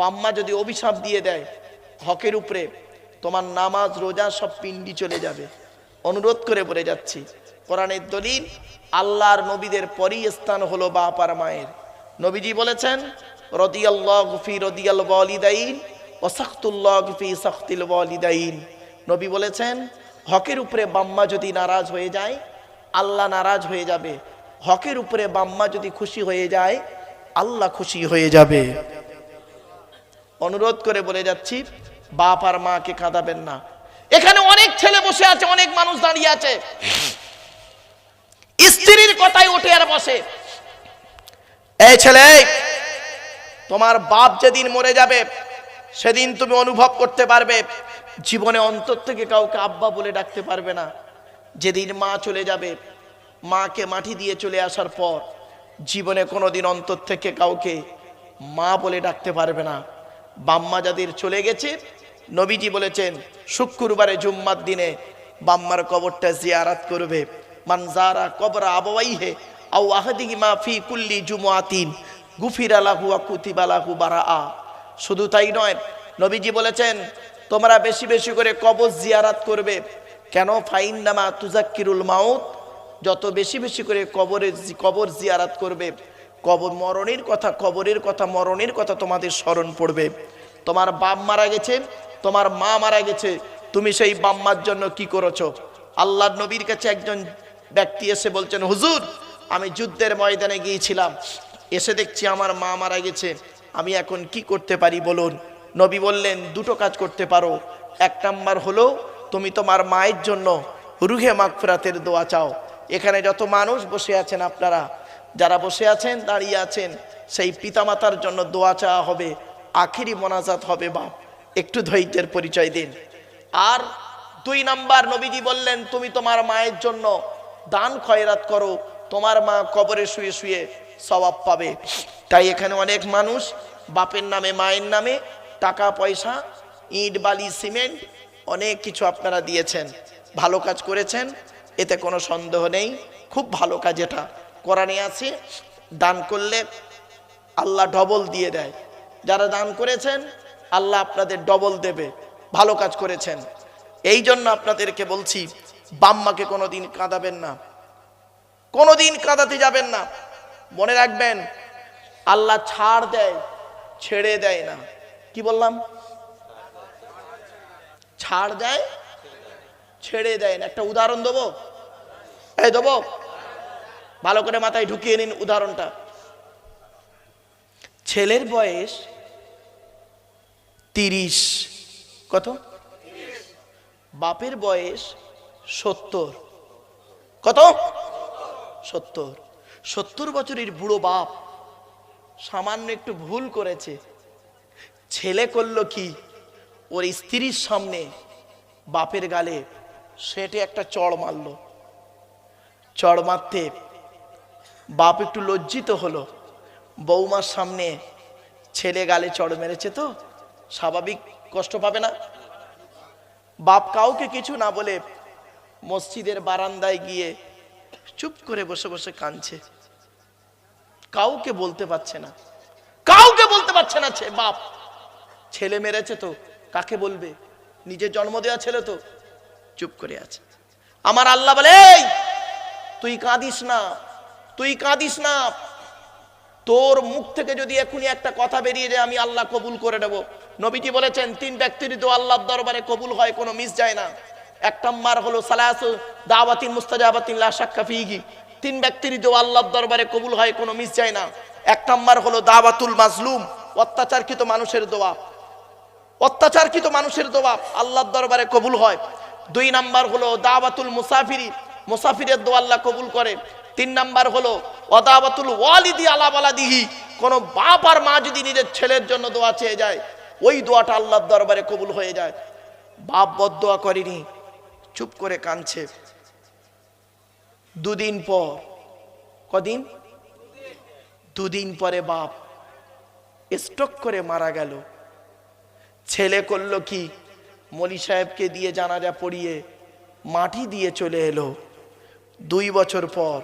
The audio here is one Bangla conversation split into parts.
বাম্মা যদি অভিশাপ দিয়ে দেয় হকের উপরে, তোমার নামাজ, রোজা সব পিন্ডি চলে যাবে। অনুরোধ করে বলে যাচ্ছি, কোরআনের দলিল আল্লাহর নবীদের পরই স্থান হলো বাপ আর মায়ের। নবীজি বলেছেন রদিয়াল নবী বলেছেন, হকের উপরে বাম্মা যদি নারাজ হয়ে যায়, আল্লাহ নারাজ হয়ে যাবে। হকের উপরে বাম্মা যদি খুশি হয়ে যায়, আল্লাহ খুশি হয়ে যাবে। অনুরোধ করে বলে যাচ্ছি, বাপ আর মাকে কাঁদাবেন না। এখানে অনেক ছেলে বসে আছে, অনেক মানুষ দাঁড়িয়ে আছে। স্ত্রীর কথাই ওঠে আর বসে। এই ছেলে, তোমার বাপ যেদিন মরে যাবে, সেদিন তুমি অনুভব করতে পারবে, জীবনে অন্তর থেকে কাউকে আব্বা বলে ডাকতে পারবে না। যেদিন মা চলে যাবে, মাকে মাটি দিয়ে চলে আসার পর, জীবনে কোনোদিন অন্তর থেকে কাউকে মা বলে ডাকতে পারবে না। বাম্মা যাদের চলে গেছে, নবীজি বলেছেন, শুক্রবারে জুম্মার দিনে বাম্মার কবরটা জিয়ারাত করবে। মানজারা কবরা আবাইহে আউ আহাদিহি মা ফি কুল্লি জুমুয়াতিন গুফির আলাহু আকুতিবালাহু বারা আ শুধু তাই নয়, নবীজি বলেছেন, তোমরা বেশি বেশি করে কবর জিয়ারাত করবে। কেন? ফাইন নামা তুজাক্কিরুল মাউত, যত বেশি বেশি করে কবরের কবর জিয়ারাত করবে কবর মরণের কথা, কবরের কথা, মরণের কথা তোমাদের স্মরণ পড়বে। তোমার বাপ মারা গেছে, তোমার মা মারা গেছে, তুমি সেই বাম্মার জন্য কি করেছ? আল্লাহ নবীর কাছে একজন ব্যক্তি এসে বলছেন, হুজুর, আমি যুদ্ধের ময়দানে গিয়েছিলাম, এসে দেখছি আমার মা মারা গেছে, আমি এখন কি করতে পারি বলুন? নবী বললেন, দুটো কাজ করতে পারো। এক নাম্বার হলো, তুমি তোমার মায়ের জন্য রুহে মাগফিরাতের দোয়া চাও। এখানে যত মানুষ বসে আছেন আপনারা যারা বসে আছেন, দাঁড়িয়ে আছেন, সেই পিতামাতার জন্য দোয়া চাওয়া হবে, আখিরি মোনাজাত হবে, বাপ, একটু ধৈর্যের পরিচয় দিন। আর দুই নাম্বার নবীজি বললেন, তুমি তোমার মায়ের জন্য দান খয়রাত করো, তোমার মা কবরে শুয়ে শুয়ে সবাব পাবে। তাই এখানে অনেক মানুষ, বাপের নামে, মায়ের নামে টাকা, পয়সা, ইট, বালি, সিমেন্ট, অনেক কিছু আপনারা দিয়েছেন। ভালো কাজ করেছেন, এতে কোনো সন্দেহ নেই। খুব ভালো কাজ এটা। কোরআনে আছে, দান করলে আল্লাহ ডবল দিয়ে দেয়। যারা দান করেছেন, আল্লাহ আপনাদের ডবল দেবে। ভালো কাজ করেছেন। এই জন্য আপনাদেরকে বলছি বাম্মাকে কোনোদিন কাঁদাবেন না। কোনোদিন কাঁদাতে যাবেন না। মনে রাখবেন, আল্লাহ ছাড় দেয়, ছেড়ে দেয় না। কি বললাম? ছাড় দেয়, ছেড়ে দেয় না। একটা উদাহরণ দেবো? এই দেবো ভালো করে মাথায় ঢুকিয়ে নিন উদাহরণটা। ছেলের বয়স তিরিশ। কত? বাপের বয়স সত্তর। কত? সত্তর। সত্তর বছরের বুড়ো বাপ সামান্য একটু ভুল করেছে। ছেলে করল কি? ওর স্ত্রীর সামনে বাপের গালে সেটে একটা চড় মারলো। চড় মারতে বাপ একটু লজ্জিত হলো। বৌমার সামনে ছেলে গালে চড় মেরেছে তো স্বাভাবিক কষ্ট পাবে না। বাপ কাউকে কিছু না বলে মসজিদের বারান্দায় গিয়ে চুপ করে বসে বসে কাঁদছে। কাউকে বলতে পারছে না। কাউকে বলতে পারছে না বাপ। ছেলে মেরেছে তো কাকে বলবে? নিজের জন্ম দেওয়া ছেলে তো চুপ করে আছে। আমার আল্লাহ বলে "এই, তুই কাঁদিস না। তুই কাঁদিস না। তোর মুখ থেকে যদি এখনই একটা কথা বেরিয়ে যায়, আমি আল্লাহ কবুল করে নেব। নবীজি বলেছেন, তিন ব্যক্তির তো আল্লাহর দরবারে কবুল হয়, কোনো মিস যায় না। এক নম্বর হলো সালাসু দাওয়াতিন মুস্তাজাবাতিন লা শাক্কা তিন ব্যক্তির তো আল্লাহর দরবারে কবুল হয়, কোনো মিস যায় না। এক নম্বর হলো দাওয়াতুল মাজলুম, অত্যাচারকৃত মানুষের দোয়া। অত্যাচারকৃত মানুষের দোয়া আল্লাহর দরবারে কবুল হয়। দুই নাম্বার হলো দাওয়াতুল মুসাফিরি। মুসাফিরের দোয়া আল্লাহ কবুল করে। তিন নাম্বার হলো অদাওয়াতুল ওয়ালিদি আলা বালাদিহি কোন বাপ আর মা যদি নিজের ছেলের জন্য দোয়া চেয়ে যায়, ওই দোয়াটা আল্লাহর দরবারে কবুল হয়ে যায়। বাপ বদোয়া করেনি, চুপ করে কাঁদছে। দুদিন পর, কদিন? দুদিন পরে বাপ স্ট্রোক করে মারা গেল। ছেলে করল কি? মলি সাহেবকে দিয়ে জানাজা পড়িয়ে মাটি দিয়ে চলে এলো। দুই বছর পর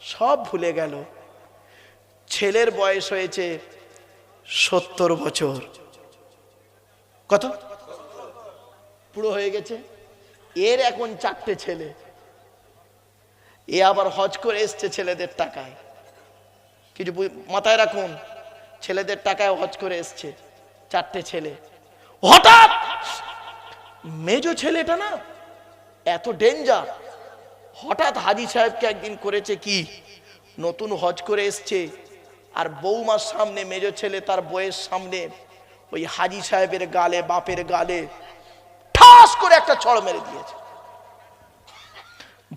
সব ভুলে গেল। ছেলের বয়স হয়েছে সত্তর বছর। কত? পুরো হয়ে গেছে। এর এখন চারটে ছেলে। এ আবার হজ করে এসছে ছেলেদের টাকায়। কিছু মাথায় রাখুন, ছেলেদের টাকায় হজ করে এসছে চারটে ছেলে। হঠাৎ! মেজো ছেলেটা না, এত ডেঞ্জার হঠাৎ হাজি সাহেবকে একদিন করেছে কি? নতুন হজ করে এসছে, আর বৌমার সামনে, মেজ ছেলে তার বইয়ের সামনে, ওই হাজি সাহেবের গালে, বাপের গালে ঠাস করে একটা চড় মেরে দিয়েছে।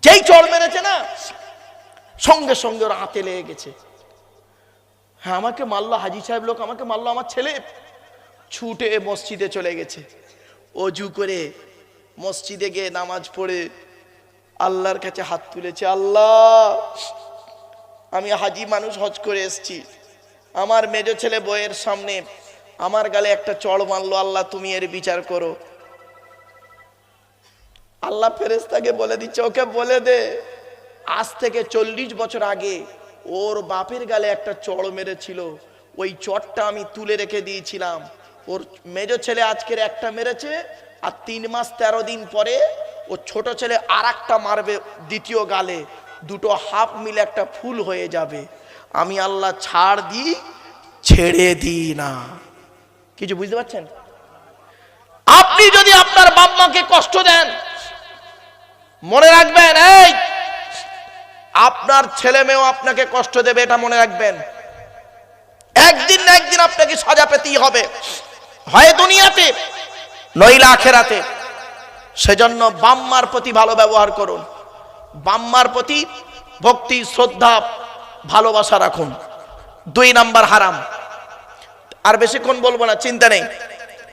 যেই চড় মেরেছে না, সঙ্গে সঙ্গে ওর হাতে লেগে গেছে। হ্যাঁ আমাকে মারলো, হাজি সাহেব লোক আমাকে মারলো, আমার ছেলে ছুটে মসজিদে চলে গেছে। অজু করে মসজিদে গিয়ে নামাজ পড়ে আল্লাহর কাছে হাত তুলেছে, আল্লাহ, আমি হাজি মানুষ হজ করে এসেছি। আমার মেজো ছেলে বইয়ের সামনে আমার গালে একটা চড় মারলো, আল্লাহ তুমি এর বিচার করো। আল্লাহ ফেরেস্তাকে বলে দিচ্ছে, ওকে বলে দে, আজ থেকে চল্লিশ বছর আগে ওর বাপের গালে একটা চড় মেরেছিল। ওই চটটা আমি তুলে রেখে দিয়েছিলাম। ওর মেজো ছেলে আজকের একটা মেরেছে, আর তিন মাস তেরো দিন পরে ও ছোট ছেলে আর মারবে দ্বিতীয় গালে। দুটো হাফ মিলে একটা ফুল হয়ে যাবে। আমি আল্লাহ ছাড় দিই, ছেড়ে দিই না। কিছু বুঝতে পারছেন? আপনি যদি আপনার বাম্মাকে কষ্ট দেন, মনে রাখবেন, এই, আপনার ছেলে মেয়েও আপনাকে কষ্ট দেবে, এটা মনে রাখবেন। একদিন না একদিন আপনাকে সাজা পেতেই হবে। হয় দুনিয়াতে, নইলে আখেরাতে। সেজন্য বাম্মার প্রতি ভালো ব্যবহার করুন। বাম্মার প্রতি ভক্তি, শ্রদ্ধা, ভালোবাসা রাখুন। দুই নাম্বার হারাম। আর বেশিক্ষণ বলব না, চিন্তা নেই।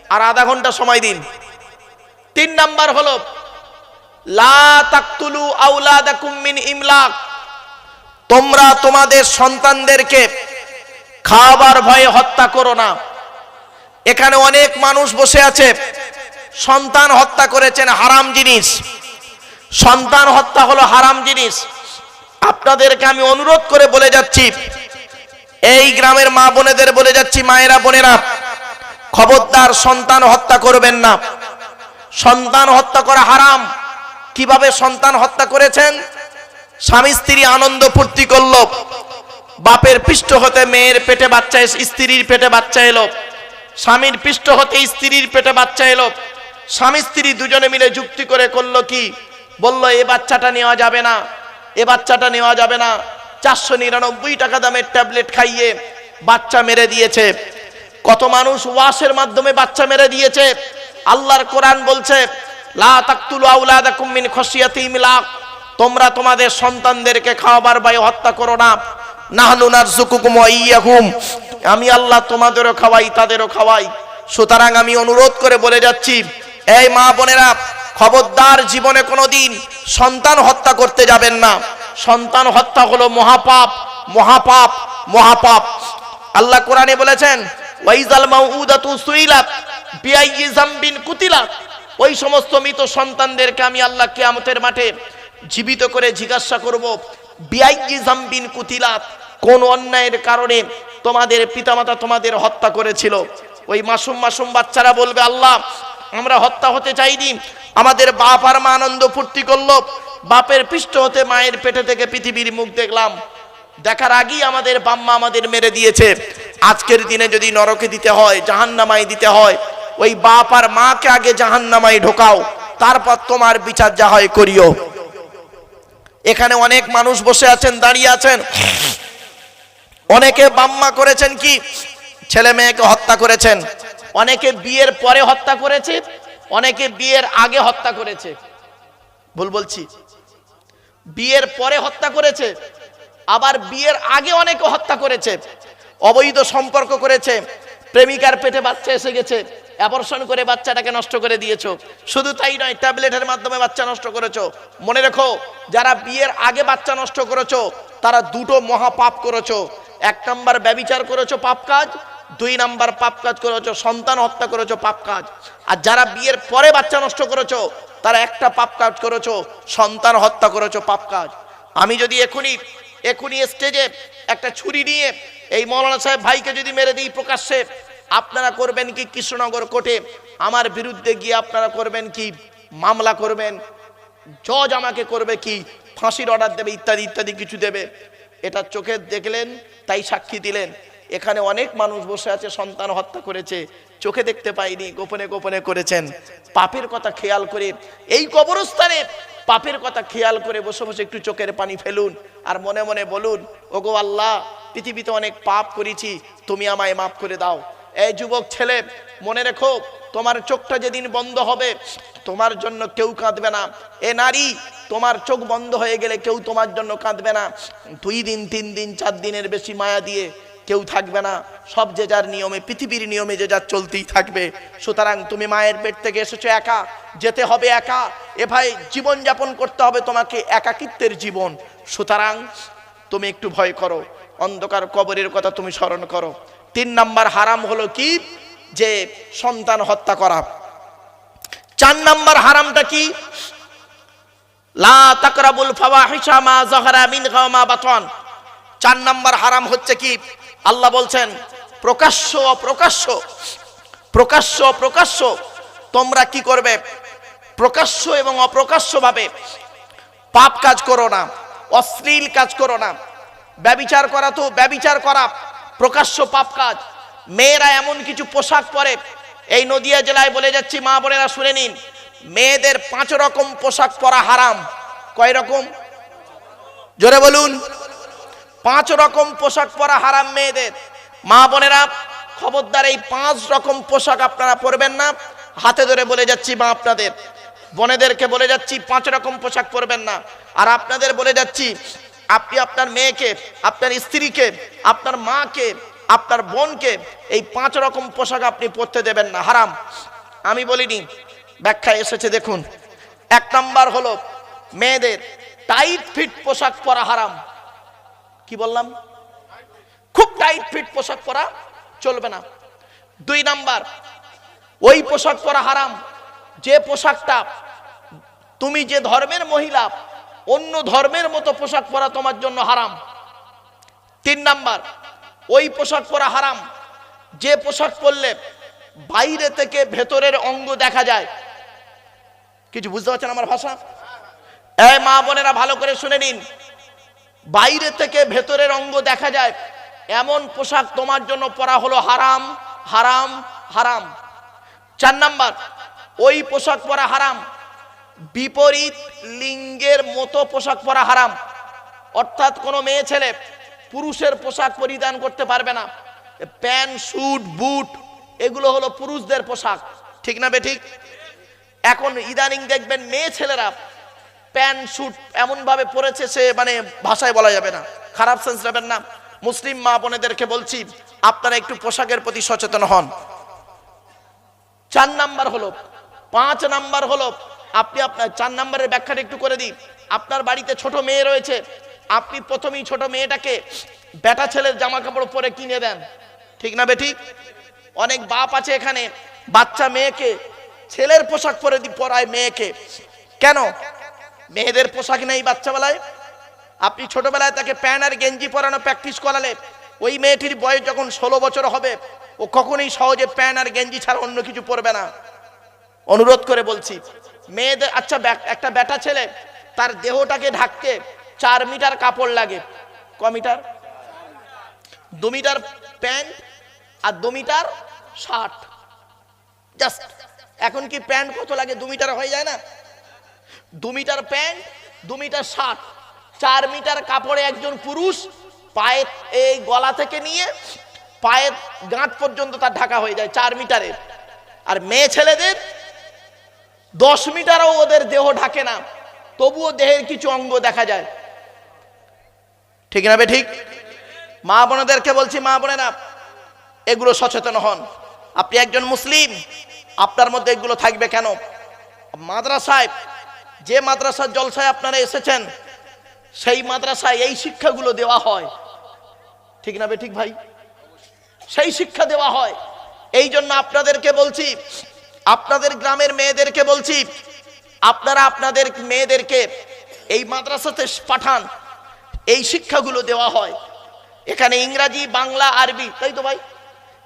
আর আধা ঘণ্টা সময় দিন। তিন নাম্বার হলো, লা তাকতুলু আউলাদাকুম মিন ইমলাক। তোমরা তোমাদের সন্তানদেরকে খাবার ভয়ে হত্যা করো না। এখানে অনেক মানুষ বসে আছে। সন্তান হত্যা করেছেন হারাম জিনিস। সন্তান হত্যা হলো হারাম জিনিস। আপনাদেরকে আমি অনুরোধ করে বলে যাচ্ছি, এই গ্রামের মা বোনেদের বলে যাচ্ছি, মায়েরা বোনেরা, খবরদার সন্তান হত্যা করবেন না। সন্তান হত্যা করা হারাম। কীভাবে সন্তান হত্যা করেছেন? স্বামী স্ত্রী আনন্দ ফুর্তি করল। বাপের পৃষ্ঠ হতে মেয়ের পেটে বাচ্চা স্ত্রীর পেটে বাচ্চা এলো। স্বামীর পৃষ্ঠ হতে স্ত্রীর পেটে বাচ্চা এলো। স্বামী স্ত্রী দুজনে মিলে যুক্তি করে করল কি? বলল, এ বাচ্চাটা নেওয়া যাবে না, এ বাচ্চাটা নেওয়া যাবে না। চারশো নিরানব্বই টাকা দামের ট্যাবলেট খাইয়ে বাচ্চা মেরে দিয়েছে। কত মানুষ ওয়াশের মাধ্যমে বাচ্চা মেরে দিয়েছে। আল্লাহর কোরআন বলছে তোমরা তোমাদের সন্তানদেরকে খাওয়াবার ভয়ে হত্যা করো না। আমি আল্লাহ তোমাদেরও খাওয়াই, তাদেরও খাওয়াই। সুতরাং আমি অনুরোধ করে বলে যাচ্ছি এই মা বোনেরা, খবরদার জীবনে কোনোদিন সন্তান হত্যা করতে যাবেন না। সন্তান হত্যা হলো মহাপাপ মহাপাপ মহাপাপ। আল্লাহ কোরআনে বলেছেন, ওয়াইজাল মাউউদাতু সুইলাত বিআইয়ি জামবিন কুতিলাত। ওই সমস্ত মৃত সন্তানদেরকে আমি আল্লাহ কিয়ামতের মাঠে জীবিত করে জিজ্ঞাসা করব, বিআইয়ি জামবিন কুতিলাত, কোন অন্যায়ের কারণে তোমাদের পিতামাতা তোমাদের হত্যা করেছিল? ওই মাসুম মাসুম বাচ্চারা বলবে, আল্লাহ আমরা হত্যা হতে চাইনি। আমাদের বাপ আর মা আনন্দ ফুর্তি করল। বাপের পৃষ্ঠ হতে মায়ের পেটে থেকে পৃথিবীর মুখ দেখলাম। দেখার আগেই আমাদের বাম্মা আমাদের মেরে দিয়েছে। আজকের দিনে যদি নরকে দিতে হয় জাহান্নামাই দিতে হয়, ওই বাপ আর মাকে আগে জাহান্নামাই ঢোকাও। তারপর তোমার বিচার যা হয় করিও। এখানে অনেক মানুষ বসে আছেন, দাঁড়িয়ে আছেন। অনেকে বাম্মা করেছেন কি? ছেলে মেয়েকে হত্যা করেছেন। অনেকে বিয়ের পরে হত্যা করেছে, অনেকে বিয়ের আগে হত্যা করেছে। ভুল বলছি। বিয়ের পরে হত্যা করেছে, আবার বিয়ের আগে অনেকে হত্যা করেছে, অবৈধ সম্পর্ক করেছে, প্রেমিকার পেটে বাচ্চা এসে গেছে অ্যাবর্ষণ করে বাচ্চাটাকে নষ্ট করে দিয়েছ। শুধু তাই নয়, ট্যাবলেটের মাধ্যমে বাচ্চা নষ্ট করেছ। মনে রেখো, যারা বিয়ের আগে বাচ্চা নষ্ট করেছ, তারা দুটো মহা পাপ করেছ। এক নাম্বার ব্যবিচার করেছ পাপ কাজ দুই নাম্বার পাপ কাজ করেছ, সন্তান হত্যা করেছ, পাপ কাজ। আর যারা বিয়ের পরে বাচ্চা নষ্ট করেছ, তারা একটা পাপ কাজ করেছ, সন্তান হত্যা করেছ, পাপ কাজ। আমি যদি এখনই এখনই স্টেজে একটা ছুরি নিয়ে এই মৌলানা সাহেব ভাইকে যদি মেরে দিই প্রকাশ্যে, আপনারা করবেন কি কৃষ্ণনগর কোর্টে? আমার বিরুদ্ধে গিয়ে আপনারা করবেন কি মামলা করবেন? জজ আমাকে করবে কি? ফাঁসির অর্ডার দেবে, ইত্যাদি ইত্যাদি কিছু দেবে। এটা চোখে দেখলেন, তাই সাক্ষী দিলেন। এখানে অনেক মানুষ বসে আছে, সন্তান হত্যা করেছে, চোখে দেখতে পাইনি, গোপনে গোপনে করেছেন। পাপের কথা খেয়াল করে, এই কবরস্থানে পাপের কথা খেয়াল করে বসে বসে একটু চোখের পানি ফেলুন আর মনে মনে বলুন, ওগো আল্লাহ, পৃথিবীতে অনেক পাপ করেছি, তুমি আমায় মাফ করে দাও। এই যুবক ছেলে, মনে রেখো, তোমার চোখটা যেদিন বন্ধ হবে, তোমার জন্য কেউ কাঁদবে না। এ নারী, তোমার চোখ বন্ধ হয়ে গেলে কেউ তোমার জন্য কাঁদবে না। দুই দিন, তিন দিন, চার দিনের বেশি মায়া দিয়ে কেউ থাকবে না। সব যে যার নিয়মে, পৃথিবীর নিয়মে যে যার চলতেই থাকবে। সুতরাং তুমি মায়ের পেট থেকে এসেছ একা, যেতে হবে একা। এ ভাই জীবনযাপন করতে হবে তোমাকে একাকিত্বের জীবন। সুতরাং তুমি একটু ভয় করো, অন্ধকার কবরের কথা তুমি স্মরণ করো। তিন নাম্বার হারাম হলো কি? যে সন্তান হত্যা করা। চার নাম্বার হারামটা কি? লা তাকরাবুল ফাওয়াহিশা মা যাহারা মিনহা মা বাতন। চার নাম্বার হারাম হচ্ছে কি? আল্লাহ বলছেন, প্রকাশ্য অপ্রকাশ্য প্রকাশ্য অপ্রকাশ্য তোমরা কি করবে? প্রকাশ্য এবং অপ্রকাশ্য ভাবে পাপ কাজ করো না, অশ্লীল কাজ করো না। ব্যবিচার করা তো ব্যবিচার করা, প্রকাশ্য পাপ কাজ। মেয়েরা এমন কিছু পোশাক পরে, এই নদিয়া জেলায় বলে যাচ্ছি, মা বোনেরা শুনে নিন, মেয়েদের পাঁচ রকম পোশাক পরা হারাম। কয় রকম? জোরে বলুন। পাঁচ রকম পোশাক পরা হারাম মেয়েদের। মা বোনেরা, খবরদার এই পাঁচ রকম পোশাক আপনারা পরবেন না। হাতে ধরে বলে যাচ্ছি মা আপনাদের। বোনেদেরকে বলে যাচ্ছি পাঁচ রকম পোশাক পরবেন না। আর আপনাদের বলে যাচ্ছি, আপনি আপনার মেয়েকে, আপনার স্ত্রীকে, আপনার মাকে, আপনার বোনকে এই পাঁচ রকম পোশাক আপনি পরতে দেবেন না। হারাম। আমি বলিনি ব্যাখ্যা এসেছে দেখুন। এক নাম্বার হলো, মেয়েদের টাইট ফিট পোশাক পরা হারাম। কি বললাম? খুব টাইট ফিট পোশাক পরা চলবে না। দুই নাম্বার, ওই পোশাক পরা হারাম। যে পোশাকটা তুমি যে ধর্মের মহিলা, অন্য ধর্মের মতো পোশাক পরা তোমার জন্য হারাম। তিন নাম্বার, ওই পোশাক পরা হারাম। যে পোশাক পরলে বাইরে থেকে ভেতরের অঙ্গ দেখা যায়। কিছু বুঝতে পারছেন আমার ভাষা? এই মা বোনেরা ভালো করে শুনে নিন। বাইরে থেকে ভেতরের অঙ্গ দেখা যায়। এমন পোশাক তোমার জন্য পরা হলো হারাম হারাম হারাম। চার নাম্বার, ওই পোশাক পরা হারাম। বিপরীত লিঙ্গের মতো পোশাক পরা হারাম। অর্থাৎ কোনো মেয়ে ছেলে পুরুষের পোশাক পরিধান করতে পারবে না। প্যান্ট, স্যুট, বুট, এগুলো হলো পুরুষদের পোশাক। ঠিক না বে ঠিক? এখন ইদানিং দেখবেন মেয়ে ছেলেরা প্যান্ট স্যুট এমন ভাবে পরেছে সে মানে ভাষায় বলা যাবে না। খারাপ সেন্স নেবেন না। মুসলিম মা বোনেদেরকে বলছি, আপনারা একটু পোশাকের প্রতি সচেতন হন। চার নাম্বার হলো, পাঁচ নাম্বার হলো, আপনি আপনার চার নাম্বারের ব্যাখ্যাটা একটু করে দিই আপনার বাড়িতে ছোট মেয়ে রয়েছে, আপনি প্রথমেই ছোট মেয়েটাকে বেটা ছেলের জামা কাপড় পরে কিনে দেন। ঠিক না বেটি? অনেক বাপ আছে এখানে, বাচ্চা মেয়েকে, ছেলের পোশাক পরে দি পরায় মেয়েকে। কেন? মেয়েদের পোশাক নেই বাচ্চাবেলায়। আপনি ছোটবেলায় তাকে প্যান্ট আর গেঞ্জি পরানো প্র্যাকটিস করালে ওই মেয়েটির বয়স যখন ষোলো বছর হবে, ও কখনোই সহজে প্যান্ট আর গেঞ্জি ছাড়া অন্য কিছু পরবে না। অনুরোধ করে বলছি মেয়েদের আচ্ছা একটা বেটা ছেলে, তার দেহটাকে ঢাকতে চার মিটার কাপড় লাগে। ক মিটার? দু মিটার প্যান্ট আর দু মিটার শার্ট। জাস্ট, এখন কি প্যান্ট কত লাগে? দু মিটার হয়ে যায় না? দু মিটার প্যান্ট, দু মিটার শার্ট, চার মিটার কাপড়ে একজন পুরুষ, পায়ে এই গলা থেকে নিয়ে পায়ের গাঁট পর্যন্ত তার ঢাকা হয়ে যায় চার মিটারের। আর মেয়ে ছেলেদের, দশ মিটারও ওদের দেহ ঢাকে না, তবুও দেহের কিছু অঙ্গ দেখা যায়। ঠিক না ঠিক? মা বোনেদেরকে বলছি, মা বোনেরা, এগুলো সচেতন হন। আপনি একজন মুসলিম, আপনার মধ্যে এগুলো থাকবে কেন? মাদ্রাসায় যে মাদ্রাসার জলসায় আপনারা এসেছেন, সেই মাদ্রাসায় এই শিক্ষাগুলো দেওয়া হয়। ঠিক না ঠিক ভাই? সেই শিক্ষা দেওয়া হয়। এই জন্য আপনাদেরকে বলছি, আপনাদের গ্রামের মেয়েদেরকে বলছি, আপনারা আপনাদের মেয়েদেরকে এই মাদ্রাসাতে পাঠান, এই শিক্ষাগুলো দেওয়া হয়। এখানে ইংরাজি, বাংলা, আরবি, তাই তো ভাই?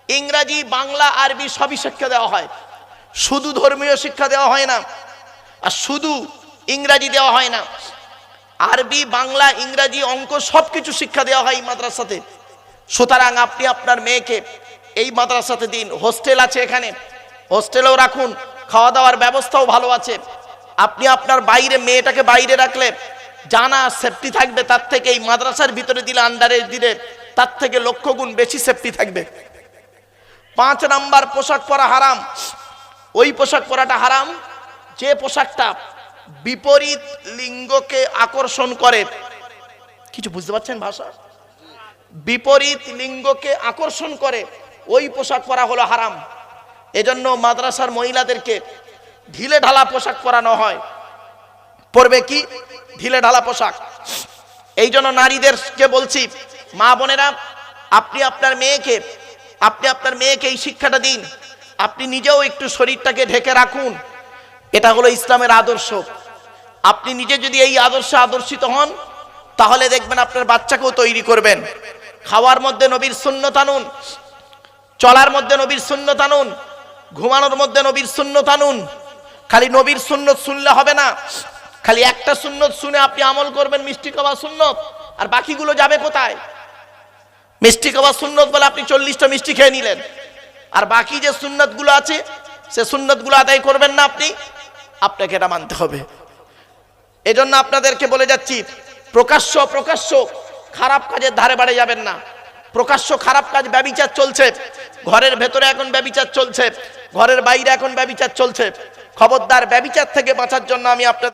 ইংরাজি, বাংলা, আরবি সবই শিক্ষা দেওয়া হয়। শুধু ধর্মীয় শিক্ষা দেওয়া হয় না, আর শুধু ইংরাজি দেওয়া হয় না। আরবি, বাংলা, ইংরাজি, অঙ্ক সব কিছু শিক্ষা দেওয়া হয় এই মাদ্রাসাতে। সুতরাং আপনি আপনার মেয়েকে এই মাদ্রাসাতে দিন। হোস্টেল আছে এখানে। হোস্টেলেও রাখুন। খাওয়া দাওয়ার ব্যবস্থাও ভালো আছে। আপনি আপনার বাইরে, মেয়েটাকে বাইরে রাখলে জানা সেফটি থাকবে। তার থেকে এই মাদ্রাসার ভিতরে দিলে আন্ডারে দিলে তার থেকে লক্ষ গুণ বেশি সেফটি থাকবে। পাঁচ নাম্বার পোশাক পরা হারাম। ওই পোশাক পরাটা হারাম। যে পোশাকটা বিপরীত লিঙ্গকে আকর্ষণ করে। কিছু বুঝতে পারছেন ভাষা? বিপরীত লিঙ্গকে আকর্ষণ করে। ওই পোশাক পরা হলো হারাম। এজন্য মাদ্রাসার মহিলাদেরকে ঢিলে ঢালা পোশাক পরানো হয়। পরবে কি? ঢিলে ঢালা পোশাক। এই জন্য নারীদেরকে বলছি, মা বোনেরা, আপনি আপনার মেয়েকে, আপনি আপনার মেয়েকে এই শিক্ষাটা দিন। আপনি নিজেও একটু শরীরটাকে ঢেকে রাখুন। এটা হলো ইসলামের আদর্শ। আপনি নিজে যদি এই আদর্শে আদর্শিত হন, তাহলে দেখবেন আপনার বাচ্চাকেও তৈরি করবেন। খাওয়ার মধ্যে নবীর শূন্য টানুন চলার মধ্যে নবীর শূন্য টানুন ঘুমানোর মধ্যে নবীর শূন্য টানুন খালি নবীর সুন্নত শুনলে হবে না। খালি একটা সুন্নত শুনে আপনি আমল করবেন মিষ্টি খাওয়া সুন্নত, আর বাকিগুলো যাবে কোথায়? মিষ্টি খাওয়া সুন্নত বলে আপনি চল্লিশটা মিষ্টি খেয়ে নিলেন। আর বাকি যে সুন্নতগুলো আছে, সে সুন্নতগুলো আদায় করবেন না আপনি, আপনাকে এটা মানতে হবে। এজন্য আপনাদেরকে বলে যাচ্ছি, প্রকাশ্য প্রকাশ্য খারাপ কাজের ধারে বাড়ে যাবেন না। প্রকাশ্য খারাপ কাজ ব্যবিচার চলছে। ঘরের ভেতরে এখন ব্যবিচার চলছে। ঘরের বাইরে এখন ব্যবিচার চলছে। খবরদার ব্যবিচার থেকে বাঁচার জন্য আমি আপনাদের